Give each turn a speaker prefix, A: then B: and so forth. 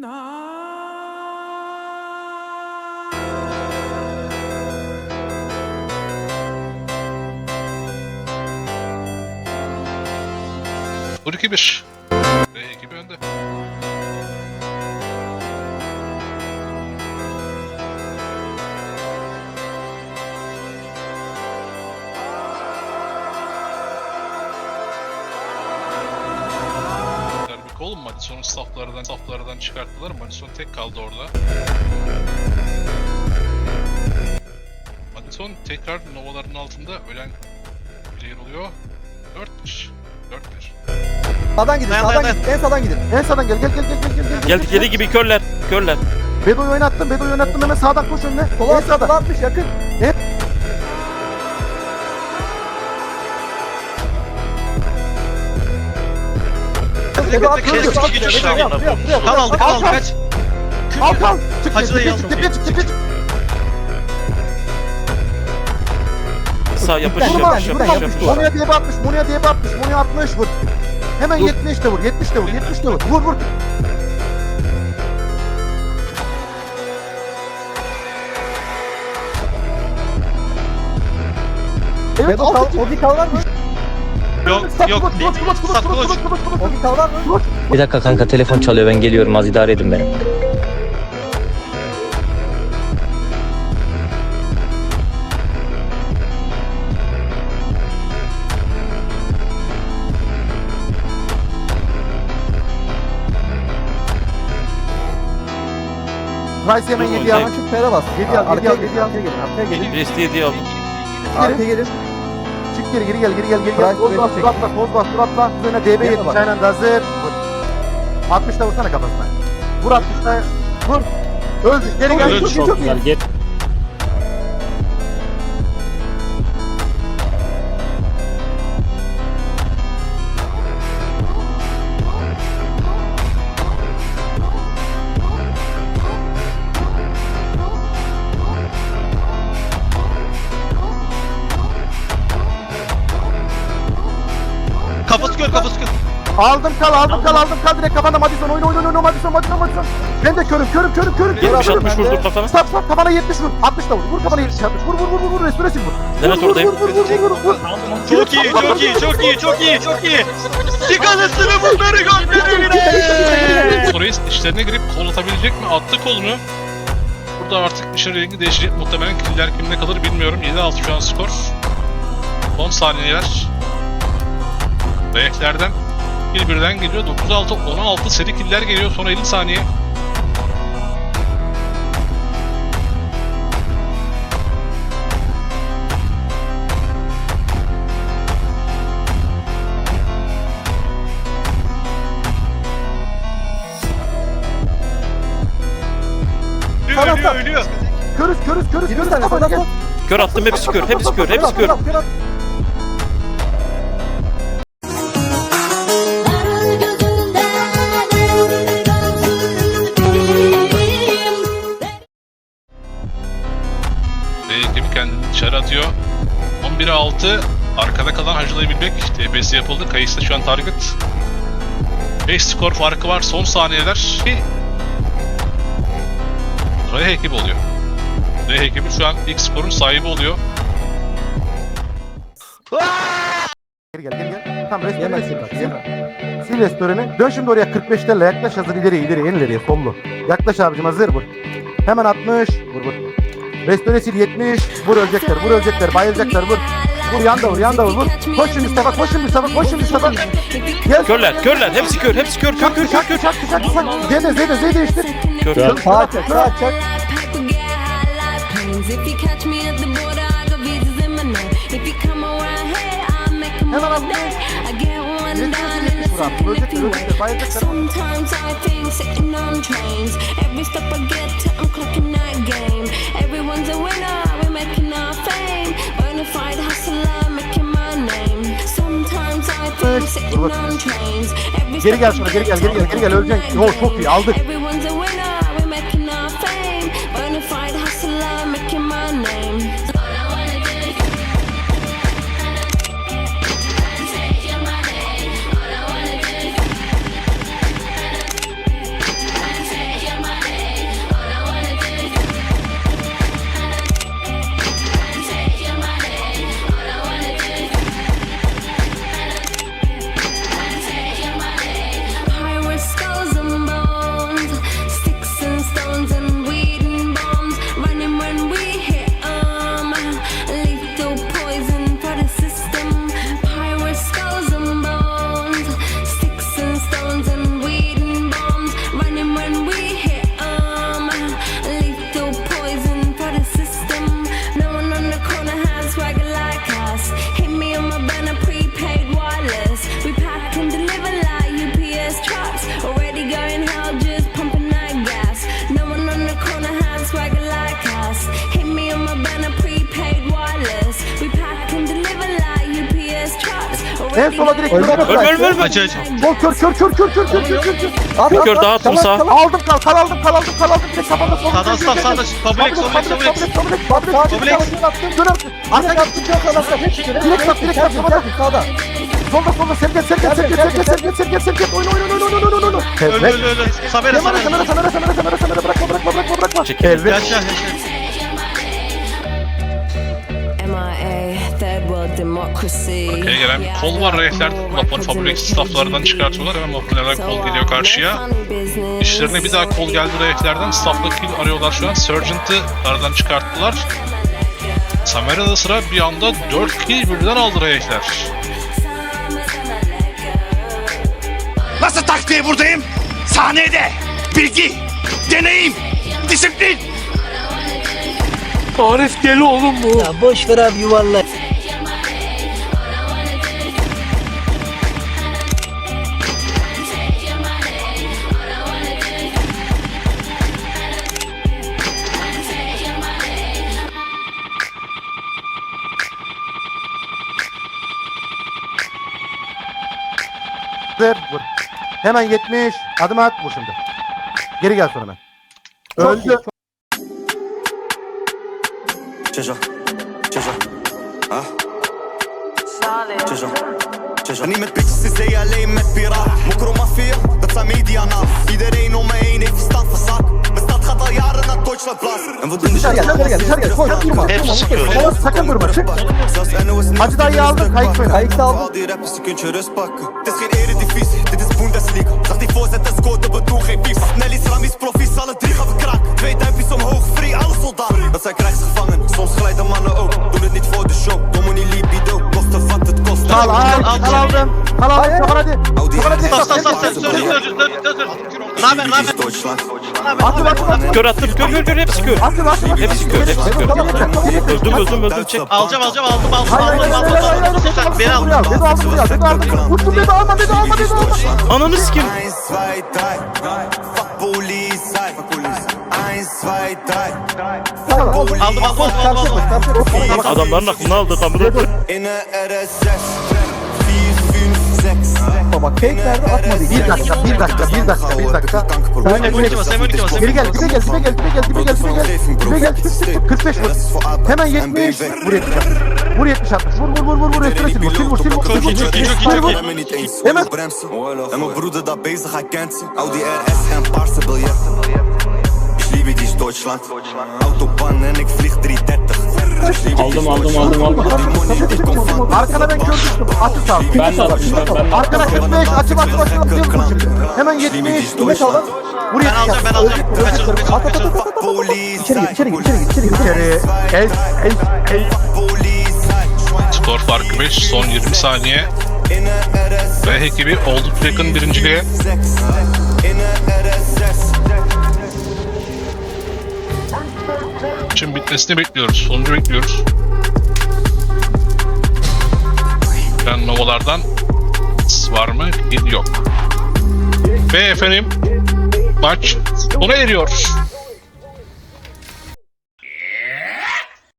A: Vur 2-1. Ve ekibi önde. Madison'un saflardan saflardan çıkarttılar. Madison tek kaldı orada. Madison tekrar Nova'ların altında ölen player oluyor. 4-1. 4-1.
B: Sağdan gidin,
C: Dayan,
B: sağdan
C: dayan,
B: gidin. En sağdan gidin. En sağdan gel, gel, gel, gel, gel, gel.
D: Gel geri gibi körler. Körler.
B: Bedo'yu oynattım, Bedo'yu oynattım hemen sağdan koş önüne. Sola en sağdan. Atmış yakın. En...
C: kes,
B: yap,
C: kes.
B: yap, yap, yap.
C: Kal aldı kal aldı
B: Al,
C: kaç.
B: Al kal. Çık tepeye çık tepeye çık tepeye çık.
D: Sağ yapış yapış yapış
B: atmış.
D: yapış.
B: Monuya diye atmış, Monuya diye atmış, Monuya 60 vur. Hemen 70 de vur, 70 de vur, 70 de vur. Vur vur. Evet,
E: Bedo kal,
B: altı-
E: Ogi kal var mı?
C: Yok yok
B: kılıç,
C: değil.
B: kılıç, kılıç, kılıç,
C: Sap
B: kılıç,
C: kılıç.
F: Bir dakika kanka telefon çalıyor ben geliyorum az idare edin beni.
B: Rice hemen
D: Dur,
B: 7 al.
D: dur.
E: Açıp pere bas.
B: Yedi al, yedi
E: Arkaya
B: al,
E: gelin,
B: yedi al.
E: arkaya gelin, arkaya gelin.
D: Diye aldım.
E: Arkaya gelin.
B: Çık geri, geri gel, geri gel, geri gel.
E: Beni
B: bas, dur atla, bas, dur atla. Üzerine DB
E: Yana
B: 70
E: bak.
B: aynen de hazır. Vur. 60 da vursana kafasına. Vur 60 da. Vur. Öldü. Geri gel. Çok iyi, çok iyi.
C: Kafası gör kafası gör.
B: Aldım kal, aldım kal, aldım kal. Direkt kafanda Madison. Oyna, oyna, oyna. Madison, Madison, Madison. Ben de körüm, körüm, körüm, körüm.
D: 70 60 vurdur kafana.
B: Stop, stop. Kafana 70 vur. 60 da vur. Vur kafana 70 60. Vur, vur, vur, vur, vur. Restore sil vur. Vur,
D: oradayım.
B: Vur, vur, vur, vur, vur.
C: Çok iyi çok iyi çok iyi çok iyi çok iyi. Sigasını bunları gönderiyor.
A: Torres işlerine girip kol atabilecek mi? Attı kolunu. Burada artık işin rengi değişecek. Muhtemelen killer kimde kalır bilmiyorum. 7-6 şu an skor. 10 saniyeler. Beyeklerden bir birden geliyor. 9-6, 16 seri killer geliyor. Son 50 saniye.
C: Ölüyor ölüyor ölüyor.
B: Körüz, körüz, körüz,
E: 20
B: körüz.
D: Kör attım hepsi kör. Hepsi kör. Hepsi kör.
E: At, kör
A: dışarı atıyor. 11'e 6. Arkada kalan hacılayabilmek. TBS yapıldı. Kayıs'ta şu an target. 5 skor farkı var. Son saniyeler. Raya ekibi oluyor. Raya ekibi şu an ilk skorun sahibi oluyor.
B: Geri gel, geri gel. Tamam, restore
E: Yemezsin
B: sil.
E: bak,
B: Sil.
E: yeme.
B: Sil restoranı. Dön şimdi oraya 45'lerle yaklaş hazır ileri ileri en ileriye sollu. Yaklaş abicim hazır vur. Hemen 60. Vur vur. Restore sil 70. Vur ölecekler vur ölecekler bayılacaklar vur. Vur yanda vur yanda vur vur. Koş şimdi Mustafa koş şimdi Mustafa koş şimdi Mustafa. Gel.
D: Körler. Körler. Hepsi kör. Hepsi kör. Kör kör kör kör.
B: Çak çak çak. Zeyde zeyde zeyde değiştir.
D: Kör kör.
G: Here, I'll make a
B: Hemen al. vur.
G: Sometimes I think sitting on trains. Every step I get
B: Geri gel sonra geri gel geri gel geri gel öleceksin. Yo çok iyi aldık. En sola direkt
E: Ölme, ölme,
D: Ölme ölme ölme.
C: Aç aç.
B: Sol kör kör kör kör kör kör kör kör kör.
E: At, at,
D: kör
E: at,
D: daha attım
E: çalar,
D: sağa.
E: çalar.
B: Aldım kal kal aldım kal aldım kal aldım direkt kafanda sol.
C: Sağdan sağ sağda. Fabulek fabulek fabulek fabulek.
B: Fabulek. Dön artık. Arka gel. Direkt sat direkt sat. Sağda. Solda solda Sergen Sergen Sergen Sergen Sergen Sergen Sergen oyna oyna oyna oyna oyna oyna.
C: Öldü
B: Evet.
C: öldü öldü. Sabere
B: Kamera kamera
C: sabere.
B: kamera kamera kamera kamera bırakma bırakma bırakma bırakma.
D: Çekil.
B: Evet.
C: Yaşa yaşa.
G: MIA.
A: Arkaya gelen bir kol var rehler. Vapur Fabulek stafflarından çıkartıyorlar. Hemen Vapunlerden kol geliyor karşıya. İşlerine bir daha kol geldi rehlerden. Staff'la kill arıyorlar şu an. Sergeant'ı aradan çıkarttılar. Samera'da sıra bir anda 4 kill birden aldı rehler.
H: Nasıl tak diye buradayım? Sahnede bilgi, deneyim, disiplin.
D: Arif deli oğlum bu.
F: Ya boş ver abi yuvarlak.
B: Vur. vur. Hemen 70. Adım at. Vur şimdi. Geri gel sonra hemen. Öldü.
H: Çok Çocuğum. Çocuğum. Ha? Çocuğum. çocuğ. أنيمة بيتش سيزية ليمة بيرا مكرو مافيا
B: ده تسميدي أنا Dışarıya dışarıya dışarıya koy durma. Hepsi sıkıyor. Ama sakın durma çık. Hacı dayı
E: aldım
H: kayık hallo. Hallo, hallo, hallo. Dat zijn hallo. soms glijden mannen ook. Doe het niet voor de show, hallo, hallo. Hallo, hallo, hallo. Hallo, hallo,
B: al, hallo,
C: hallo, hallo,
B: hallo,
C: hallo, hallo, hallo, hallo, hallo, hallo, hallo, hallo,
H: hallo,
C: hallo,
H: hallo, hallo
B: Attım attım attım.
D: Kör attım kör kör kör hepsi kör.
B: Attım attım.
D: Hepsi kör hepsi kör. Öldüm öldüm öldüm çek.
C: Alacağım alacağım aldım aldım aldım aldım aldım. Sen beni al.
B: Dedo aldım ya. Dedo aldım. Vursun dedo alma dedo alma dedo alma.
D: Ananı sikim.
H: 1, 2, 3. Fuck politie. 1, 2, 3.
C: Aldım aldım aldım aldım. aldım.
D: Adamların aklını aldı kamera.
H: In een RS6. 4, 5, 6.
E: Bak fake nerede atmadı.
B: Bir dakika, bir dakika, bir dakika, bir dakika.
C: Sembolike bas sembolike bas.
B: Geri gel, dibe gel, dibe gel, dibe gel, dibe gel, dibe gel. Dibe gel, tık, tık, tık, 45 vur. Hemen 70. Vur 70 60. Vur 70 60. Vur vur vur vur vur. Restore sil vur, sil vur, sil vur,
C: Çok
B: vur.
C: iyi çok iyi çok iyi çok
B: vur.
C: iyi.
B: Hemen.
H: En mijn broeder daar bezig, hij kent ze. Audi RS en paarse biljetten. Ich liebe dies Deutschland. Autobahn en ik vlieg 330. Aldım aldım aldım aldım.
B: Arkana ben kör düştüm. Atı sağ. Ben de attım. Arkana 45. Açım açım açım açım. Vur şimdi. Hemen 70.
E: Kime çaldı?
B: Vur
C: Ben
B: 70.
C: alacağım ben alacağım. Kaçırdım kaçırdım kaçırdım.
H: Politie.
E: İçeri gir, içeri gir, içeri gir, içeri gir.
B: İçeri. El, el, el.
A: Skor farkı 5. Son 20 saniye.
H: In een RS6.
A: Ve ekibi oldukça yakın birinciliğe. Maçın bitmesini bekliyoruz. Sonucu bekliyoruz. Ben Nova'lardan var mı? Yok. Ve efendim maç sona eriyor.